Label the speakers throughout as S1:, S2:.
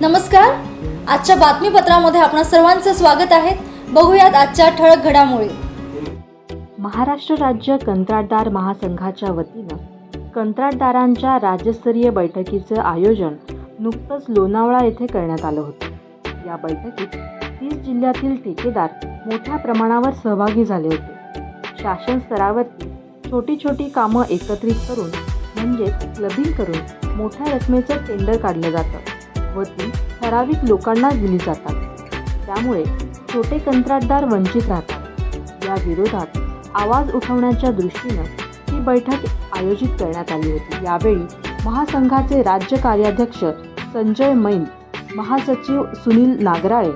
S1: नमस्कार. आजच्या बातमीपत्रामध्ये आपणा सर्वांचं स्वागत आहे. बघूयात आजच्या ठळक घडामोडी.
S2: महाराष्ट्र राज्य कंत्राटदार महासंघाच्या वतीनं कंत्राटदारांच्या राज्यस्तरीय बैठकीचं आयोजन नुकतंच लोणावळा येथे करण्यात आलं होतं. या बैठकीत तीस जिल्ह्यातील ठेकेदार मोठ्या प्रमाणावर सहभागी झाले होते. शासन स्तरावरती छोटी छोटी कामं एकत्रित करून म्हणजेच क्लबिंग करून मोठ्या रकमेचं टेंडर काढलं जातं. व ती ठराविक लोकांना दिली जातात. त्यामुळे छोटे कंत्राटदार वंचित राहतात. या विरोधात आवाज उठवण्याच्या दृष्टीनं ही बैठक आयोजित करण्यात आली होती. यावेळी महासंघाचे राज्य कार्याध्यक्ष संजय मैन महासचिव सुनील नागराळे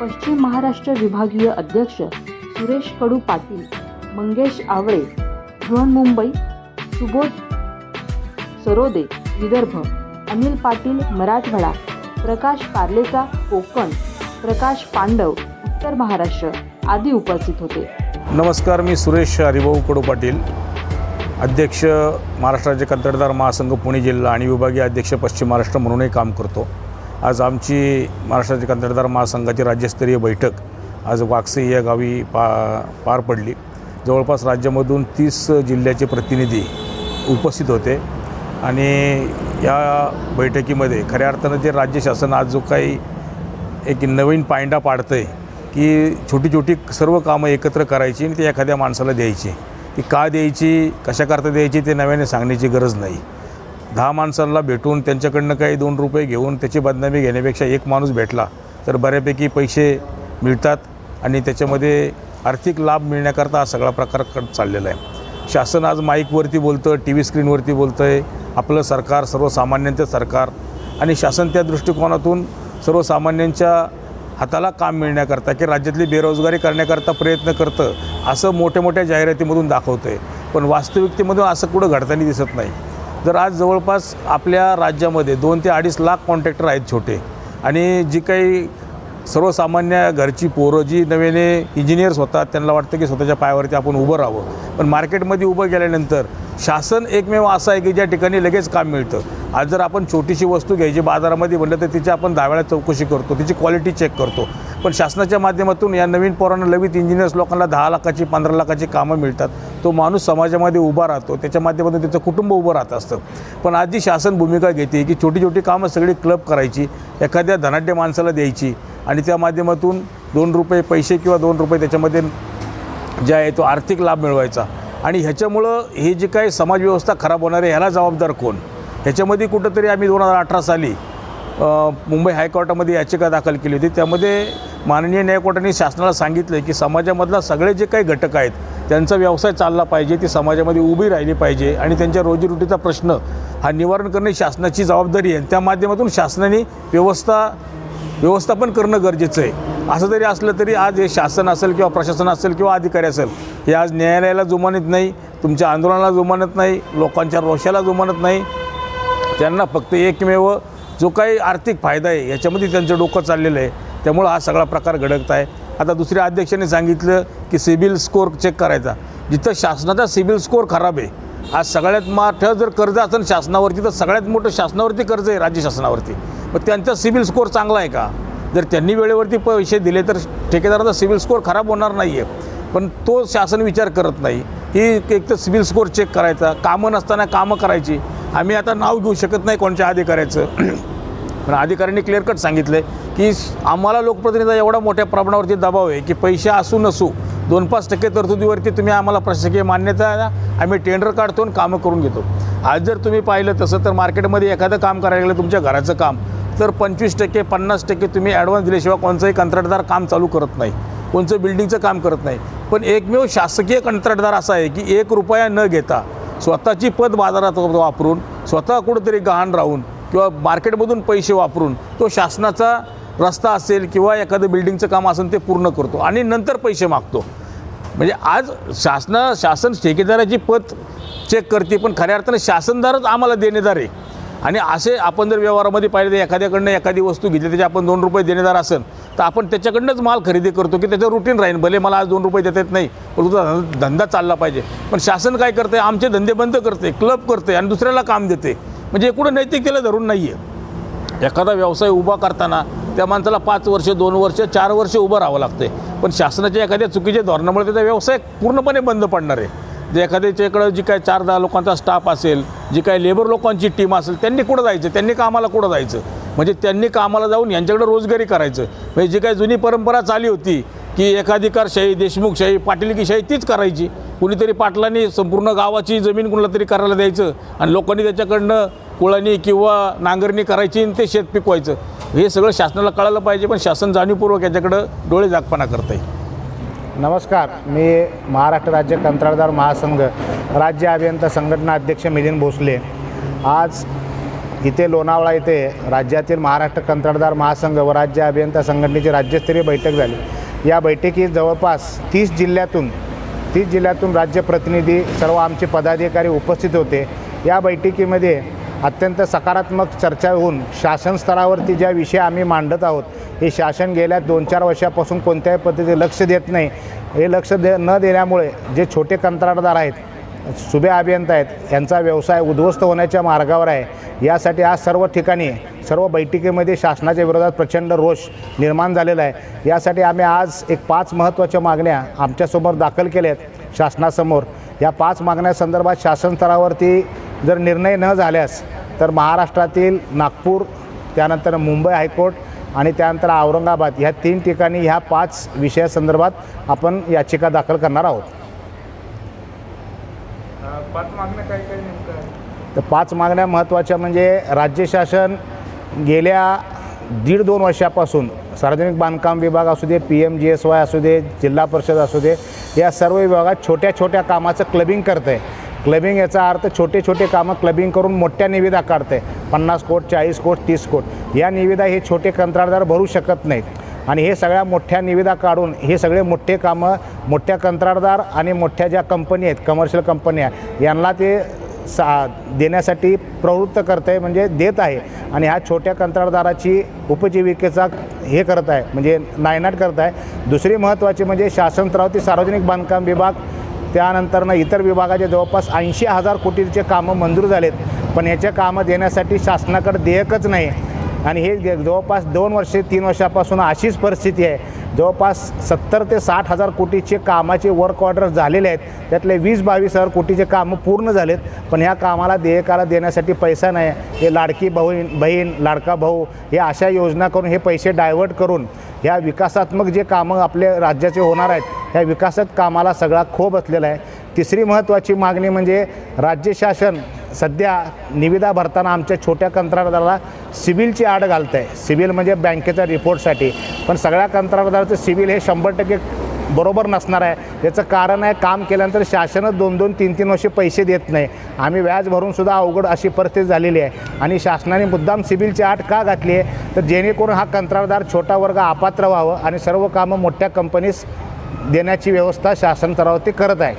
S2: पश्चिम महाराष्ट्र विभागीय अध्यक्ष सुरेश कडू पाटील मंगेश आवळे बृहन्मुंबई सुबोध सरोदे विदर्भ अनिल पाटील मराठवाडा प्रकाश पार्लेचा कोकण प्रकाश पांडव उत्तर महाराष्ट्र आदी उपस्थित होते.
S3: नमस्कार मी सुरेश हरिभाऊ कडू पाटील. अध्यक्ष महाराष्ट्राचे कंत्राटदार महासंघ पुणे जिल्हा आणि विभागीय अध्यक्ष पश्चिम महाराष्ट्र म्हणूनही काम करतो. आज आमची महाराष्ट्राचे कंत्राटदार महासंघाची राज्यस्तरीय बैठक आज वाकसे या गावी पा पार पडली. जवळपास राज्यामधून तीस जिल्ह्याचे प्रतिनिधी उपस्थित होते आणि या बैठकीमध्ये खऱ्या अर्थानं जे राज्य शासन आज जो काही एक नवीन पायंडा पाडतं आहे की छोटी छोटी सर्व कामं एकत्र करायची आणि ती एखाद्या माणसाला द्यायची. ती का द्यायची कशाकरता द्यायची ते नव्याने सांगण्याची गरज नाही. दहा माणसांना भेटून त्यांच्याकडनं काही दोन रुपये घेऊन त्याची बदनामी घेण्यापेक्षा एक माणूस भेटला तर बऱ्यापैकी पैसे मिळतात आणि त्याच्यामध्ये आर्थिक लाभ मिळण्याकरता हा सगळा प्रकार चाललेला आहे. शासन आज माईकवरती बोलतं टी व्ही स्क्रीनवरती बोलतं आहे आपलं सरकार सर्वसामान्यांचं सरकार आणि शासन त्या दृष्टिकोनातून सर्वसामान्यांच्या हाताला काम मिळण्याकरता की राज्यातली बेरोजगारी करण्याकरता प्रयत्न करतं असं मोठ्या मोठ्या जाहिरातीमधून दाखवतं आहे पण वास्तविकतेमधून असं कुठं घडताना दिसत नाही. जर आज जवळपास आपल्या राज्यामध्ये दोन ते अडीच लाख कॉन्ट्रॅक्टर आहेत छोटे आणि जी काही सर्वसामान्य घरची पोरं जी नव्याने इंजिनियर्स होतात त्यांना वाटतं की स्वतःच्या पायावरती आपण उभं राहावं. पण मार्केटमध्ये उभं गेल्यानंतर शासन एकमेव असं आहे की ज्या ठिकाणी लगेच काम मिळतं. आज जर आपण छोटीशी वस्तू घ्यायची बाजारामध्ये म्हणलं तर तिची आपण दहा वेळा चौकशी करतो तिची क्वालिटी चेक करतो. पण शासनाच्या माध्यमातून या नवीन पोरांना लवित इंजिनियर्स लोकांना दहा लाखाची पंधरा लाखाची कामं मिळतात. तो माणूस समाजामध्ये उभा राहतो त्याच्या माध्यमातून त्याचं कुटुंब उभं राहत असतं. पण आज जी शासन भूमिका घेते की छोटी छोटी कामं सगळी क्लब करायची एखाद्या धनाढ्य माणसाला द्यायची. आणि त्या माध्यमातून दोन रुपये पैसे किंवा दोन रुपये त्याच्यामध्ये जे आहे तो आर्थिक लाभ मिळवायचा. आणि ह्याच्यामुळं हे जे काही समाजव्यवस्था खराब होणार आहे ह्याला जबाबदार कोण? ह्याच्यामध्ये कुठंतरी आम्ही दोन हजार अठरा साली मुंबई हायकोर्टामध्ये याचिका दाखल केली होती. त्यामध्ये माननीय न्यायकोर्टाने शासनाला सांगितलं की समाजामधला सगळे जे काही घटक आहेत त्यांचा व्यवसाय चालला पाहिजे ती समाजामध्ये उभी राहिली पाहिजे आणि त्यांच्या रोजीरोटीचा प्रश्न हा निवारण करणे शासनाची जबाबदारी आहे. त्या माध्यमातून शासनाने व्यवस्था व्यवस्थापन करणं गरजेचं आहे. असं जरी असलं तरी आज हे शासन असेल किंवा प्रशासन असेल किंवा अधिकारी असेल हे आज न्यायालयाला जुमानत नाही तुमच्या आंदोलनाला जुमानत नाही लोकांच्या रोषाला जुमानत नाही. त्यांना फक्त एकमेव जो काही आर्थिक फायदा आहे याच्यामध्ये त्यांचं डोकं चाललेलं आहे. त्यामुळं हा सगळा प्रकार घडत आहे. आता दुसऱ्या अध्यक्षाने सांगितलं की सिबिल स्कोअर चेक करायचा. जिथं शासनाचा सिबिल स्कोअर खराब आहे आज सगळ्यात मोठं जर कर्ज असेल शासनावरती तर सगळ्यात मोठं शासनावरती कर्ज आहे राज्य शासनावरती. मग त्यांचा सिबिल स्कोअर चांगला आहे का? जर त्यांनी वेळेवरती पैसे दिले तर ठेकेदाराचा सिबिल स्कोअर खराब होणार नाही आहे पण तो शासन विचार करत नाही. ही एक तर सिबिल स्कोअर चेक करायचा. कामं नसताना कामं करायची. आम्ही आता नाव घेऊ शकत नाही कोणत्या अधिकाऱ्याचं. पण अधिकाऱ्यांनी क्लिअर कट सांगितलं आहे की आम्हाला लोकप्रतिनिधीचा एवढा मोठ्या प्रमाणावरती दबाव आहे की पैसे असू नसू दोन पाच टक्के तरतुदीवरती तुम्ही आम्हाला प्रशासकीय मान्यता द्या. आम्ही टेंडर काढतो आणि कामं करून घेतो. आज जर तुम्ही पाहिलं तसं तर मार्केटमध्ये एखादं काम करायला गेलं तुमच्या घराचं काम तर पंचवीस टक्के पन्नास टक्के तुम्ही ॲडव्हान्स दिल्याशिवाय कोणचंही कंत्राटदार काम चालू करत नाही. कोणचं बिल्डिंगचं काम करत नाही. पण एकमेव शासकीय कंत्राटदार असा आहे की एक रुपया न घेता स्वतःची पद बाजारात वापरून स्वतः कुठंतरी गहाण राहून किंवा मार्केटमधून पैसे वापरून तो शासनाचा रस्ता असेल किंवा एखादं बिल्डिंगचं काम असेल ते पूर्ण करतो आणि नंतर पैसे मागतो. म्हणजे आज शासना शासन ठेकेदाराची पत चेक करते पण खऱ्या अर्थानं शासनदारच आम्हाला देणेदार आहे. आणि असे आपण जर व्यवहारामध्ये पाहिले तर एखाद्याकडनं एखादी वस्तू घेतली त्याची आपण दोन रुपये देणेदार असेल तर आपण त्याच्याकडनंच माल खरेदी करतो की त्याचं रुटीन राहील भले मला आज दोन रुपये देता येत नाही पण तुझा धंदा चालला पाहिजे. पण शासन काय करते आमचे धंदे बंद करते क्लब करते आणि दुसऱ्याला काम देते म्हणजे कुठं नैतिकतेला धरून नाही आहे एखादा व्यवसाय उभा करताना त्या माणसाला पाच वर्ष दोन वर्ष चार वर्ष उभं राहावं लागते पण शासनाच्या एखाद्या चुकीच्या धोरणामुळे त्याचा व्यवसाय पूर्णपणे बंद पडणार आहे. जे एखाद्याच्या इकडं जी काय चार दहा लोकांचा स्टाफ असेल जी काय लेबर लोकांची टीम असेल त्यांनी कुठं जायचं? त्यांनी कामाला कुठं जायचं? म्हणजे त्यांनी कामाला जाऊन यांच्याकडे रोजगारी करायचं. म्हणजे जी काय जुनी परंपरा चाली होती की एकाधिकारशाही देशमुखशाही पाटीलकीशाही तीच करायची. कुणीतरी पाटलांनी संपूर्ण गावाची जमीन कुणाला तरी करायला द्यायचं आणि लोकांनी त्याच्याकडनं कुळानी किंवा नांगरणी करायची आणि ते शेत पिकवायचं. हे सगळं शासनाला कळायला पाहिजे पण शासन जाणीवपूर्वक याच्याकडं डोळे जागपणा करता येईल
S4: नमस्कार मी महाराष्ट्र राज्य कंत्राटदार महासंघ राज्य अभियंता संघटना अध्यक्ष मिलिंद भोसले. आज इथे लोणावळा येथे राज्यातील महाराष्ट्र कंत्राटदार महासंघ व राज्य अभियंता संघटनेची राज्यस्तरीय बैठक झाली. या बैठकीत जवळपास तीस जिल्ह्यातून तीस जिल्ह्यातून राज्य प्रतिनिधी सर्व आमचे पदाधिकारी उपस्थित होते. या बैठकीमध्ये अत्यंत सकारात्मक चर्चा होऊन शासन स्तरावरती ज्या विषय आम्ही मांडत आहोत हे शासन गेल्या दोन चार वर्षापासून कोणत्याही पद्धतीचे लक्ष देत नाही. हे लक्ष दे न देण्यामुळे जे छोटे कंत्राटदार आहेत सुभे अभियंता आहेत यांचा व्यवसाय उद्ध्वस्त होण्याच्या मार्गावर आहे. यासाठी आज सर्व ठिकाणी सर्व बैठकीमध्ये शासनाच्या विरोधात प्रचंड रोष निर्माण झालेला आहे. यासाठी आम्ही आज एक पाच महत्त्वाच्या मागण्या आमच्यासमोर दाखल केल्या आहेत शासनासमोर. या पाच मागण्यासंदर्भात शासन स्तरावरती जर निर्णय न झाल्यास तर महाराष्ट्रातील नागपूर त्यानंतर मुंबई हायकोर्ट आणि त्यानंतर औरंगाबाद ह्या तीन ठिकाणी ह्या पाच विषयासंदर्भात आपण याचिका दाखल करणार आहोत. तर पाच मागण्या महत्त्वाच्या म्हणजे राज्य शासन गेल्या दीड दोन वर्षापासून सार्वजनिक बांधकाम विभाग असू दे P M G S Y असू दे जिल्हा परिषद असू दे या सर्व विभागात छोट्या छोट्या कामाचं क्लबिंग करतं आहे क्लबिंग याचा अर्थ छोटे छोटे कामं क्लबिंग करून मोठ्या निविदा काढते. पन्नास कोट चाळीस कोट तीस कोट. या निविदा हे छोटे कंत्राटदार भरू शकत नाहीत. आणि हे सगळ्या मोठ्या निविदा काढून हे सगळे मोठे कामं मोठ्या कंत्राटदार आणि मोठ्या ज्या कंपनी आहेत कमर्शियल कंपन्या यांना ते सा देण्यासाठी प्रवृत्त करत आहे म्हणजे देत आहे. आणि ह्या छोट्या कंत्राटदाराची उपजीविकेचा हे करत आहे म्हणजे नायनाट करत आहे. दुसरी महत्त्वाची म्हणजे शासन स्तरावरती सार्वजनिक बांधकाम विभाग त्यानंतरनं इतर विभागाचे जवळपास ऐंशी हजार कोटीचे कामं मंजूर झालेत. पण याचे कामं देण्यासाठी शासनाकडे देयकच नाही. आणि हे जवळपास दोन वर्षे तीन वर्षापासून अशीच परिस्थिती आहे. जवळपास सत्तर ते साठ हजार कोटीचे कामाचे वर्क ऑर्डर झालेले आहेत. त्यातले वीस बावीस हजार कोटीचे कामं पूर्ण झालेत. पण ह्या कामाला देयकाला देण्यासाठी पैसा नाही. हे लाडकी बहीण बहीण लाडका भाऊ हे अशा योजना करून हे पैसे डायव्हर्ट करून ह्या विकासात्मक जे कामं आपल्या राज्याचे होणार आहेत ह्या विकासात कामाला सगळा खो बसलेला आहे. तिसरी महत्त्वाची मागणी म्हणजे राज्य शासन सध्या निविदा भरताना आमच्या छोट्या कंत्राटदाराला सिबिलची आड घालत आहे सिबिल म्हणजे बँकेच्या रिपोर्टसाठी पण सगळ्या कंत्राटदाराचं सिबिल हे शंभर टक्के बरोबर नसणार आहे. याचं कारण आहे काम केल्यानंतर शासनच दोन दोन तीन तीन वर्षे पैसे देत नाही. आम्ही व्याज भरूनसुद्धा अवघड अशी परिस्थिती झालेली आहे. आणि शासनाने मुद्दाम सिबिलची आठ का घातली आहे? तर जेणेकरून हा कंत्राटदार छोटा वर्ग अपात्र व्हावं आणि सर्व कामं मोठ्या कंपनीस देण्याची व्यवस्था शासन स्तरावरती करत आहे.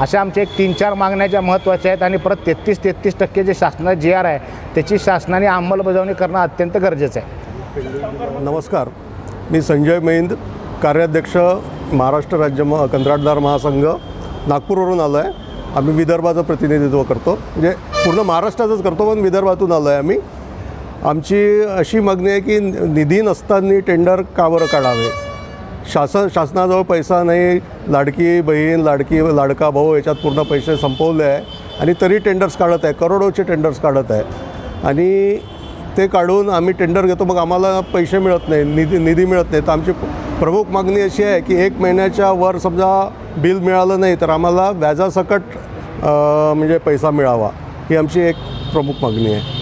S4: अशा आमच्या एक तीन चार मागण्या ज्या महत्त्वाच्या आहेत आणि परत तेहतीस तेहतीस टक्के जे शासनाचं जी आर आहे त्याची शासनाने अंमलबजावणी करणं अत्यंत गरजेचं आहे.
S5: नमस्कार. मी संजय मेंद कार्याध्यक्ष महाराष्ट्र राज्य म कंत्राटदार महासंघ नागपूरवरून आलो आहे आम्ही विदर्भाचं प्रतिनिधित्व करतो. म्हणजे पूर्ण महाराष्ट्राचंच करतो पण विदर्भातून आलो आहे आम्ही. आमची अशी मागणी आहे की निधी नसताना टेंडर का बरं काढावे? शासन शासनाजवळ पैसा नाही लाडकी बहीण लाडकी लाडका भाऊ याच्यात पूर्ण पैसे संपवले आहे. आणि तरी टेंडर्स काढत आहे करोडोचे टेंडर्स काढत आहे. आणि ते काढून आम्ही टेंडर घेतो मग आम्हाला पैसे मिळत नाही निधी निधी मिळत नाही. तर आमची प्रमुख मागणी अशी आहे की एक महिन्याच्या वर समजा बिल मिळालं नाही तर आम्हाला व्याजासकट म्हणजे पैसा मिळावा. ही आमची एक प्रमुख मागणी आहे.